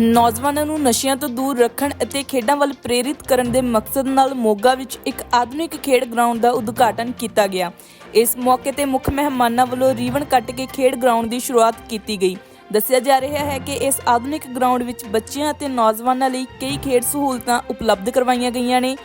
ਨੌਜਵਾਨਾਂ ਨੂੰ ਨਸ਼ਿਆਂ ਤੋਂ ਦੂਰ ਰੱਖਣ ਅਤੇ ਖੇਡਾਂ ਵੱਲ ਪ੍ਰੇਰਿਤ ਕਰਨ ਦੇ ਮਕਸਦ ਨਾਲ ਮੋਗਾ ਵਿੱਚ ਇੱਕ ਆਧੁਨਿਕ ਖੇਡ ਗਰਾਊਂਡ ਦਾ ਉਦਘਾਟਨ ਕੀਤਾ ਗਿਆ। ਇਸ ਮੌਕੇ ਤੇ ਮੁੱਖ ਮਹਿਮਾਨਾਂ ਵੱਲੋਂ ਰੀਵਨ ਕੱਟ ਕੇ ਖੇਡ ਗਰਾਊਂਡ ਦੀ ਸ਼ੁਰੂਆਤ ਕੀਤੀ ਗਈ। ਦੱਸਿਆ ਜਾ ਰਿਹਾ ਹੈ ਕਿ ਇਸ ਆਧੁਨਿਕ ਗਰਾਊਂਡ ਵਿੱਚ ਬੱਚਿਆਂ ਅਤੇ ਨੌਜਵਾਨਾਂ ਲਈ ਕਈ ਖੇਡ ਸਹੂਲਤਾਂ ਉਪਲਬਧ ਕਰਵਾਈਆਂ ਗਈਆਂ ਨੇ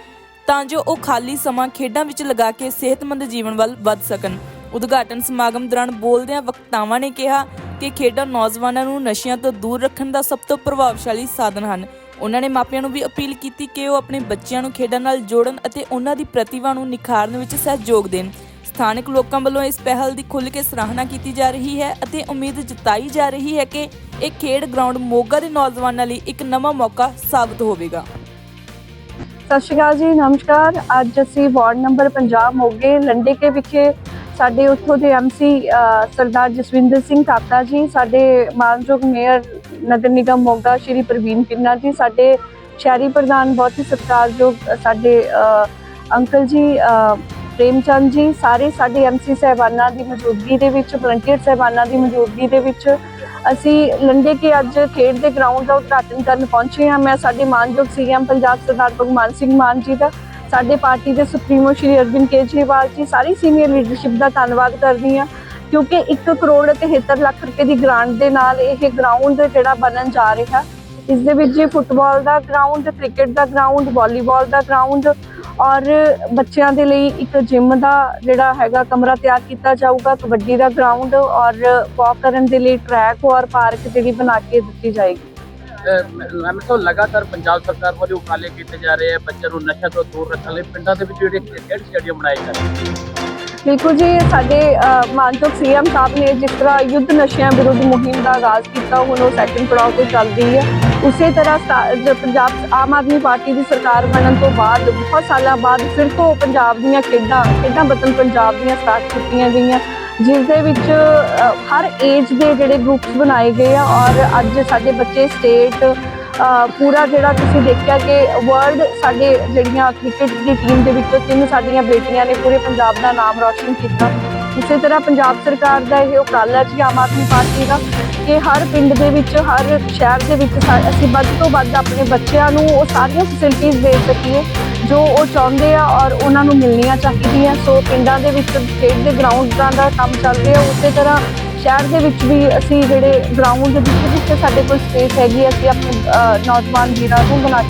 ਤਾਂ ਜੋ ਉਹ ਖਾਲੀ ਸਮਾਂ ਖੇਡਾਂ ਵਿੱਚ ਲਗਾ ਕੇ ਸਿਹਤਮੰਦ ਜੀਵਨ ਵੱਲ ਵੱਧ ਸਕਣ। ਉਦਘਾਟਨ ਸਮਾਗਮ ਦੌਰਾਨ ਬੋਲਦਿਆਂ ਵਕਤਾਵਾਂ ਨੇ ਕਿਹਾ ਕਿ ਖੇਡਾਂ ਨੌਜਵਾਨਾਂ ਨੂੰ ਨਸ਼ਿਆਂ ਤੋਂ ਦੂਰ ਰੱਖਣ ਦਾ ਸਭ ਤੋਂ ਪ੍ਰਭਾਵਸ਼ਾਲੀ ਸਾਧਨ ਹਨ। ਉਹਨਾਂ ਨੇ ਮਾਪਿਆਂ ਨੂੰ ਵੀ ਅਪੀਲ ਕੀਤੀ ਕਿ ਉਹ ਆਪਣੇ ਬੱਚਿਆਂ ਨੂੰ ਖੇਡਾਂ ਨਾਲ ਜੋੜਨ ਅਤੇ ਉਹਨਾਂ ਦੀ ਪ੍ਰਤਿਭਾ ਨੂੰ ਨਿਖਾਰਨ ਵਿੱਚ ਸਹਿਯੋਗ ਦੇਣ। ਸਥਾਨਕ ਲੋਕਾਂ ਵੱਲੋਂ ਇਸ ਪਹਿਲ ਦੀ ਖੁੱਲ੍ਹ ਕੇ ਸਰਾਹਨਾ ਕੀਤੀ ਜਾ ਰਹੀ ਹੈ ਅਤੇ ਉਮੀਦ ਜਤਾਈ ਜਾ ਰਹੀ ਹੈ ਕਿ ਇਹ ਖੇਡ ਗਰਾਊਂਡ ਮੋਗਾ ਦੇ ਨੌਜਵਾਨਾਂ ਲਈ ਇੱਕ ਨਵਾਂ ਮੌਕਾ ਸਾਬਤ ਹੋਵੇਗਾ। ਸਤਿ ਸ਼੍ਰੀ ਅਕਾਲ ਜੀ, ਨਮਸਕਾਰ। ਅੱਜ ਅਸੀਂ ਵਾਰਡ ਨੰਬਰ 50 ਮੋਗੇ, ਲੰਡੇਕੇ ਵਿਖੇ ਸਾਡੇ ਉੱਥੋਂ ਦੇ ਐਮਸੀ ਸਰਦਾਰ ਜਸਵਿੰਦਰ ਸਿੰਘ ਕਾਕਾ ਜੀ ਸਾਡੇ ਮਾਨਯੋਗ ਮੇਅਰ ਨਗਰ ਨਿਗਮ ਮੋਗਾ ਸ਼੍ਰੀ ਪ੍ਰਵੀਨ ਕਿੰਨਾ ਜੀ ਸਾਡੇ ਸ਼ਹਿਰੀ ਪ੍ਰਧਾਨ ਬਹੁਤ ਹੀ ਸਤਿਕਾਰਯੋਗ ਸਾਡੇ ਅੰਕਲ ਜੀ ਅ, ਪ੍ਰੇਮਚੰਦ ਜੀ ਸਾਰੇ ਸਾਡੇ ਐਮਸੀ ਸਹਿਬਾਨਾਂ ਦੀ ਮੌਜੂਦਗੀ ਦੇ ਵਿੱਚ ਵਲੰਟੀਅਰ ਸਹਿਬਾਨਾਂ ਦੀ ਮੌਜੂਦਗੀ ਦੇ ਵਿੱਚ ਅਸੀਂ ਲੰਡੇ ਕੇ ਅੱਜ ਖੇਡ ਦੇ ਗਰਾਊਂਡ ਦਾ ਉਦਘਾਟਨ ਕਰਨ ਪਹੁੰਚੇ ਹਾਂ। ਮੈਂ ਸਾਡੇ ਮਾਨਯੋਗ ਸੀਐਮ ਪੰਜਾਬ ਸਰਦਾਰ ਭਗਵਾਨ ਸਿੰਘ ਮਾਨ ਜੀ ਦਾ ਸਾਡੇ ਪਾਰਟੀ ਦੇ ਸੁਪਰੀਮੋ ਸ਼੍ਰੀ ਅਰਵਿੰਦ ਕੇਜਰੀਵਾਲ ਜੀ ਸਾਰੀ ਸੀਨੀਅਰ ਲੀਡਰਸ਼ਿਪ ਦਾ ਧੰਨਵਾਦ ਕਰਦੀ ਹਾਂ, ਕਿਉਂਕਿ 1 ਕਰੋੜ ਅਤੇ 73 ਲੱਖ ਰੁਪਏ ਦੀ ਗ੍ਰਾਂਟ ਦੇ ਨਾਲ ਇਹ ਗਰਾਊਂਡ ਜਿਹੜਾ ਬਣਨ ਜਾ ਰਿਹਾ। ਇਸ ਦੇ ਵਿੱਚ ਫੁੱਟਬਾਲ ਦਾ ਗਰਾਊਂਡ ਕ੍ਰਿਕਟ ਦਾ ਗਰਾਊਂਡ ਵਾਲੀਬਾਲ ਦਾ ਗਰਾਊਂਡ ਔਰ ਬੱਚਿਆਂ ਦੇ ਲਈ ਇੱਕ ਜਿਮ ਦਾ ਜਿਹੜਾ ਹੈਗਾ ਕਮਰਾ ਤਿਆਰ ਕੀਤਾ ਜਾਊਗਾ, ਕਬੱਡੀ ਦਾ ਗਰਾਊਂਡ ਔਰ ਵਾਕ ਕਰਨ ਦੇ ਲਈ ਟਰੈਕ ਔਰ ਪਾਰਕ ਜਿਹੜੀ ਬਣਾ ਕੇ ਦਿੱਤੀ ਜਾਏਗੀ। ਮੈਂ ਤਾਂ ਲਗਾਤਾਰ ਪੰਜਾਬ ਸਰਕਾਰ ਵੱਲੋਂ ਉਪਰਾਲੇ ਕੀਤੇ ਜਾ ਰਹੇ ਆ ਬੱਚਿਆਂ ਨੂੰ ਨਸ਼ਾ ਤੋਂ ਦੂਰ ਰੱਖਣ ਲਈ ਪਿੰਡਾਂ ਦੇ ਵਿੱਚ ਜਿਹੜੇ ਖੇਡ ਸਟੇਡੀਅਮ ਬਣਾਏ ਜਾ ਰਹੇ ਬਿਲਕੁਲ ਜੀ ਸਾਡੇ ਅ, ਮਾਨਯੋਗ ਸੀਐਮ ਸਾਹਿਬ ਨੇ ਜਿਸ ਤਰ੍ਹਾਂ ਯੁੱਧ ਨਸ਼ਿਆਂ ਵਿਰੁੱਧ ਮੁਹਿੰਮ ਦਾ ਆਗਾਜ਼ ਕੀਤਾ ਹੁਣ ਉਹ ਸੈਕਿੰਡ ਪੜਾਅ ਤੇ ਚੱਲ ਰਹੀ ਹੈ। ਉਸੇ ਤਰ੍ਹਾਂ ਪੰਜਾਬ ਆਮ ਆਦਮੀ ਪਾਰਟੀ ਦੀ ਸਰਕਾਰ ਬਣਨ ਤੋਂ ਬਾਅਦ ਬਹੁਤ ਸਾਲਾਂ ਬਾਅਦ ਫਿਰ ਤੋਂ ਪੰਜਾਬ ਦੀਆਂ ਖੇਡਾਂ ਖੇਡਾਂ ਵਤਨ ਪੰਜਾਬ ਦੀਆਂ ਸਟਾਰਟ ਕੀਤੀਆਂ ਗਈਆਂ। ਜਿਸ ਦੇ ਵਿੱਚ ਹਰ ਏਜ ਦੇ ਜਿਹੜੇ ਗਰੁੱਪਸ ਬਣਾਏ ਗਏ ਆ ਔਰ ਅੱਜ ਸਾਡੇ ਬੱਚੇ ਸਟੇਟ ਪੂਰਾ ਜਿਹੜਾ ਤੁਸੀਂ ਦੇਖਿਆ ਕਿ ਵਰਲਡ ਸਾਡੇ ਜਿਹੜੀਆਂ ਕ੍ਰਿਕਟ ਦੀ ਟੀਮ ਦੇ ਵਿੱਚੋਂ ਤਿੰਨ ਸਾਡੀਆਂ ਬੇਟੀਆਂ ਨੇ ਪੂਰੇ ਪੰਜਾਬ ਦਾ ਨਾਮ ਰੌਸ਼ਨ ਕੀਤਾ। ਇਸੇ ਤਰ੍ਹਾਂ ਪੰਜਾਬ ਸਰਕਾਰ ਦਾ ਇਹ ਉਪਰਾਲਾ ਜੀ ਆਮ ਆਦਮੀ ਪਾਰਟੀ ਦਾ ਕਿ ਹਰ ਪਿੰਡ ਦੇ ਵਿੱਚ ਹਰ ਸ਼ਹਿਰ ਦੇ ਵਿੱਚ ਅਸੀਂ ਵੱਧ ਤੋਂ ਵੱਧ ਆਪਣੇ ਬੱਚਿਆਂ ਨੂੰ ਉਹ ਸਾਰੀਆਂ ਫੈਸਿਲਿਟੀਆਂ ਦੇ ਸਕੀਏ ਜੋ ਉਹ ਚਾਹੁੰਦੇ ਆ ਔਰ ਉਹਨਾਂ ਨੂੰ ਮਿਲਣੀਆਂ ਚਾਹੀਦੀਆਂ। ਸੋ ਪਿੰਡਾਂ ਦੇ ਵਿੱਚ ਖੇਡ ਦੇ ਗਰਾਊਂਡਾਂ ਦਾ ਕੰਮ ਚੱਲ ਰਿਹਾ। ਉਸੇ ਤਰ੍ਹਾਂ ਸ਼ਹਿਰ ਦੇ ਵਿੱਚ ਵੀ ਅਸੀਂ ਜਿਹੜੇ ਗਰਾਊਂਡ ਜਿੱਥੇ ਜਿੱਥੇ ਸਾਡੇ ਕੋਲ ਸਪੇਸ ਹੈਗੀ ਹੈ, ਅਸੀਂ ਆਪਣੇ ਨੌਜਵਾਨ ਵੀਰਾਂ ਨੂੰ ਬਣਾ